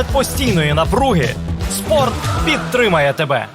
Серед постійної напруги спорт підтримає тебе.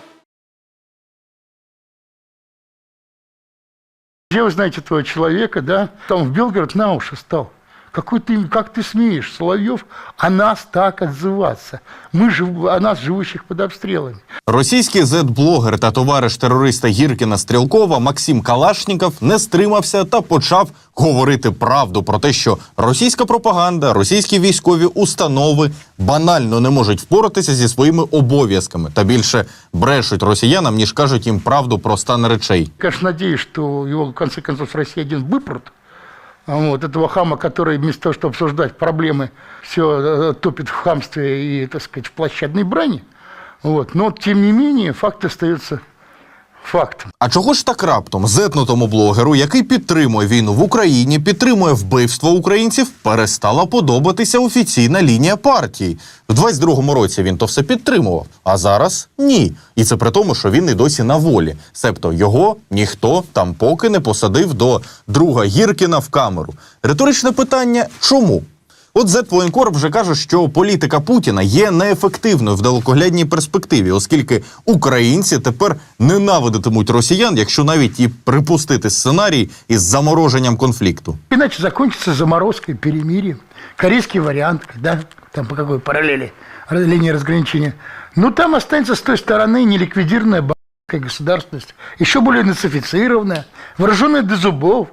Где вы знаете этого человека, да? Там в Белгород на уши стал. Какой ты, как ты смеешь, Соловьев, о нас так отзываться? Мы же о нас, живущих под обстрелами. Російський зет-блогер та товариш терориста Гіркіна Стрілкова Максим Калашніков не стримався та почав говорити правду про те, що російська пропаганда, російські військові установи банально не можуть впоратися зі своїми обов'язками та більше брешуть росіянам, ніж кажуть їм правду про стан речей. Конечно, надеюсь, что его, в конце концов, с России один выпрут. А Вот этого хама, который вместо того, чтобы обсуждать проблемы, все топит в хамстве и, так сказать, в площадной брани. Вот. Но, тем не менее, факт остается фактом. А чого ж так раптом зетнутому блогеру, який підтримує війну в Україні, підтримує вбивство українців, перестала подобатися офіційна лінія партії. В 22-му році він то все підтримував, а зараз ні. І це при тому, що він і досі на волі. Себто його ніхто там поки не посадив до друга Гіркіна в камеру. Риторичне питання: чому? От Зет Воєнкор вже каже, що політика Путіна є неефективною в далекоглядній перспективі, оскільки українці тепер ненавидитимуть росіян, якщо навіть і припустити сценарій із замороженням конфлікту. Иначе закончится заморозкой, перемирием. Корейский вариант, да, там по какой параллели р- линии. Ну, там останется с той стороны неликвидированная б***ская государственность, еще более нацифицированная, вооруженная до зубов,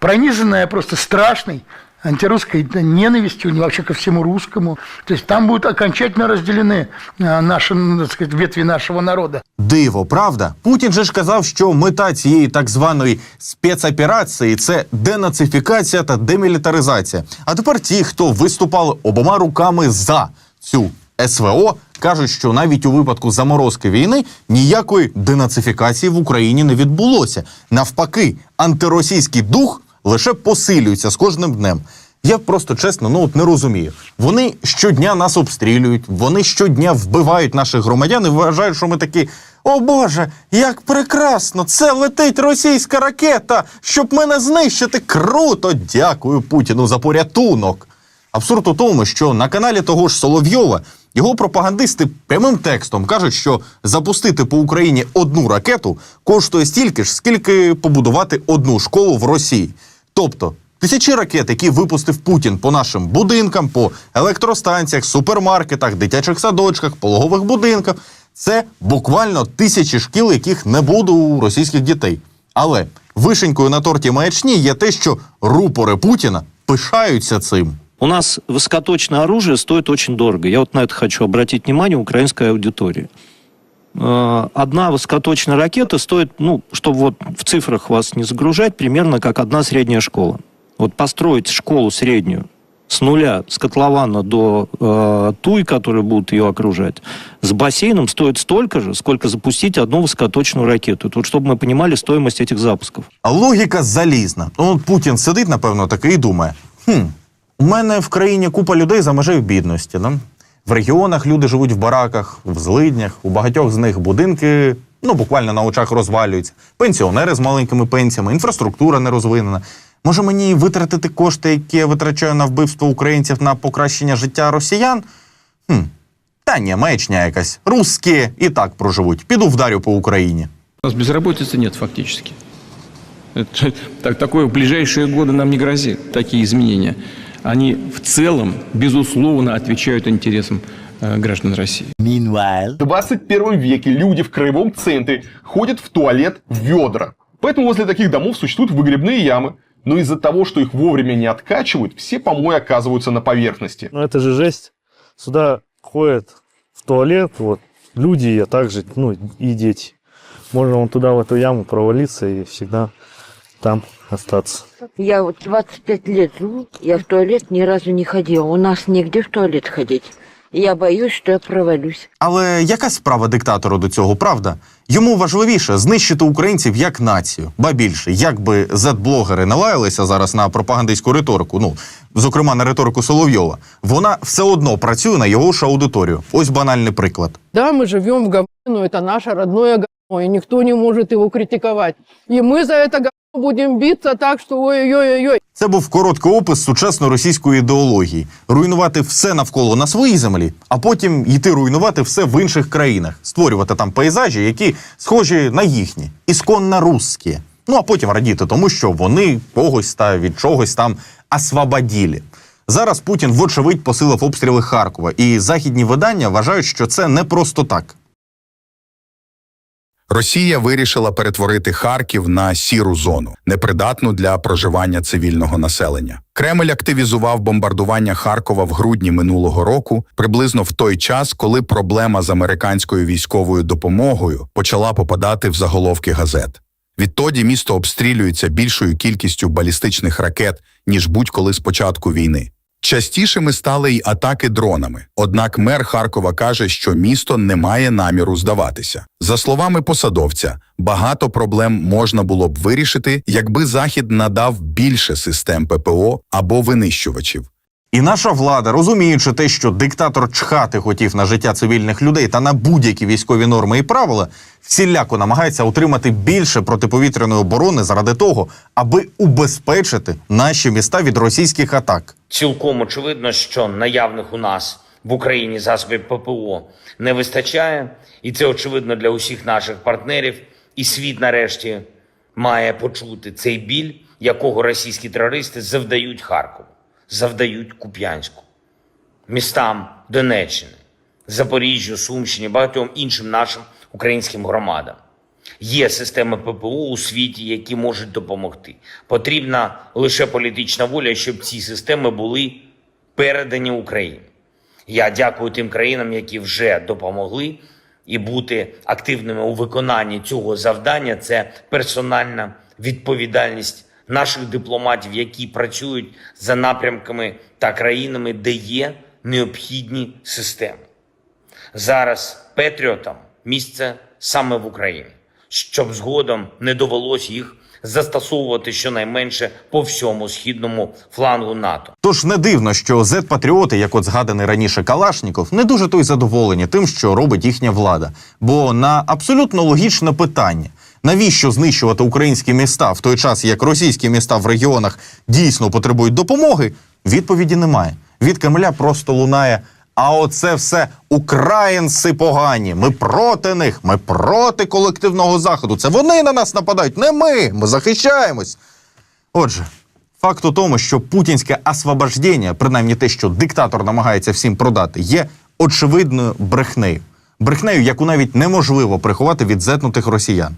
пронизанная просто страшной антирусской ненавистью вообще ко всему русскому. То есть там будут окончательно разделены а, наши, так сказать, ветви нашего народа. Диво, правда? Путін же ж казав, що мета цієї так званої спецоперації це денацифікація та демілітаризація. А тепер ті, хто виступали обома руками за цю СВО, кажуть, що навіть у випадку заморозки війни ніякої денацифікації в Україні не відбулося. Навпаки, антиросійський дух лише посилюється з кожним днем. Я просто чесно, ну от не розумію. Вони щодня нас обстрілюють, вони щодня вбивають наших громадян і вважають, що ми такі. О Боже, як прекрасно! Це летить російська ракета, щоб мене знищити. Круто! Дякую Путіну за порятунок. Абсурд у тому, що на каналі того ж Соловйова його пропагандисти прямим текстом кажуть, що запустити по Україні одну ракету коштує стільки ж, скільки побудувати одну школу в Росії. Тобто тисячі ракет, які випустив Путін по нашим будинкам, по електростанціях, супермаркетах, дитячих садочках, пологових будинках, це буквально тисячі шкіл, яких не буде у російських дітей. Але вишенькою на торті маячні є те, що рупори Путіна пишаються цим. У нас высокоточное оружие стоит очень дорого. Я вот на это хочу обратить внимание украинской аудитории. Э, Одна высокоточная ракета стоит, ну, чтобы вот в цифрах вас не загружать, примерно как одна средняя школа. Вот построить школу среднюю с нуля, с котлована до э, туй, которые будут ее окружать, с бассейном стоит столько же, сколько запустить одну высокоточную ракету. Это вот чтобы мы понимали стоимость этих запусков. А логіка залізна. Ну, от Путін сидить, напевно, такий і думає: хм, у мене в країні купа людей за межею бідності. Да? В регіонах люди живуть в бараках, в злиднях, у багатьох з них будинки ну, буквально на очах розвалюються, пенсіонери з маленькими пенсіями, інфраструктура не розвинена. Може мені витратити кошти, які я витрачаю на вбивство українців на покращення життя росіян? Хм, та ні, маячня якась. Русські і так проживуть. Піду вдарю по Україні. У нас безработицы нет фактически. Это- так, такое в ближайшие годы нам не грозит, такие изменения. Они в целом, безусловно, отвечают интересам э, граждан России. В 21 веке люди в краевом центре ходят в туалет в ведра. Поэтому возле таких домов существуют выгребные ямы. Но из-за того, что их вовремя не откачивают, все помои оказываются на поверхности. Ну это же жесть. Сюда ходят в туалет, вот, люди, а также, ну, и дети. Можно вон туда, в эту яму провалиться и всегда там остаться. Я вот 25 лет живу, я в туалет ни разу не ходила. У нас негде в туалет ходить. Я боюсь, что я провалюсь. Але яка справа диктатору до цього, правда? Йому важливіше знищити українців як націю. Ба більше, як би зет-блогери не лаялися зараз на пропагандистську риторику, ну зокрема на риторику Соловйова, вона все одно працює на його ж аудиторію. Ось банальний приклад. Да, мы живем в говне, но это наше родное говно, и никто не может его критиковать. И мы за это говно будем биться так, что ой-ой-ой-ой. Це був короткий опис сучасної російської ідеології: руйнувати все навколо на своїй землі, а потім йти руйнувати все в інших країнах, створювати там пейзажі, які схожі на їхні, ісконно русські. Ну а потім радіти тому, що вони когось та від чогось там освободілі. Зараз Путін, вочевидь, посилив обстріли Харкова, і західні видання вважають, що це не просто так. Росія вирішила перетворити Харків на сіру зону, непридатну для проживання цивільного населення. Кремль активізував бомбардування Харкова в грудні минулого року, приблизно в той час, коли проблема з американською військовою допомогою почала попадати в заголовки газет. Відтоді місто обстрілюється більшою кількістю балістичних ракет ніж будь-коли з початку війни. Частішими стали й атаки дронами. Однак мер Харкова каже, що місто не має наміру здаватися. За словами посадовця, багато проблем можна було б вирішити, якби захід надав більше систем ППО або винищувачів. І наша влада, розуміючи те, що диктатор чхати хотів на життя цивільних людей та на будь-які військові норми і правила, всіляко намагається отримати більше протиповітряної оборони заради того, аби убезпечити наші міста від російських атак. Цілком очевидно, що наявних у нас в Україні засобів ППО не вистачає, і це очевидно для усіх наших партнерів. І світ нарешті має почути цей біль, якого російські терористи завдають Харкову, завдають Куп'янську, містам Донеччини, Запоріжжю, Сумщині, багатьом іншим нашим українським громадам. Є системи ППО у світі, які можуть допомогти. Потрібна лише політична воля, щоб ці системи були передані Україні. Я дякую тим країнам, які вже допомогли, і бути активними у виконанні цього завдання це персональна відповідальність наших дипломатів, які працюють за напрямками та країнами, де є необхідні системи. Зараз Петріотам місце саме в Україні, щоб згодом не довелось їх застосовувати щонайменше по всьому східному флангу НАТО. Тож не дивно, що зет-патріоти, як от згаданий раніше Калашніков, не дуже то й задоволені тим, що робить їхня влада. Бо на абсолютно логічне питання. Навіщо знищувати українські міста в той час, як російські міста в регіонах дійсно потребують допомоги? Відповіді немає. Від Кремля просто лунає. А оце все українці погані. Ми проти них. Ми проти колективного заходу. Це вони на нас нападають, не ми. Ми захищаємось. Отже, факт у тому, що путінське освобождення, принаймні те, що диктатор намагається всім продати, є очевидною брехнею. Брехнею, яку навіть неможливо приховати від зетнутих росіян.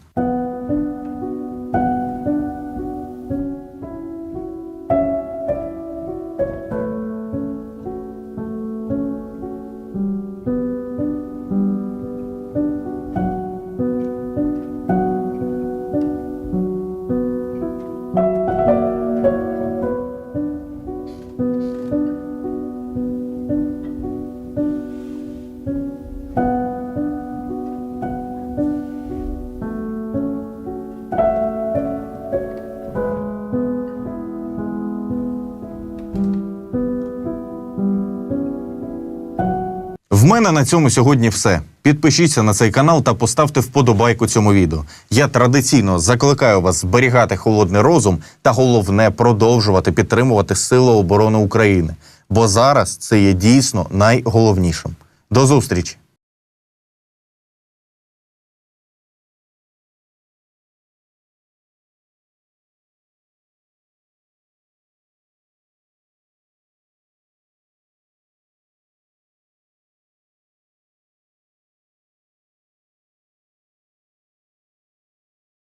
Мене на цьому сьогодні все. Підпишіться на цей канал та поставте вподобайку цьому відео. Я традиційно закликаю вас зберігати холодний розум та головне продовжувати підтримувати Сили оборони України. Бо зараз це є дійсно найголовнішим. До зустрічі!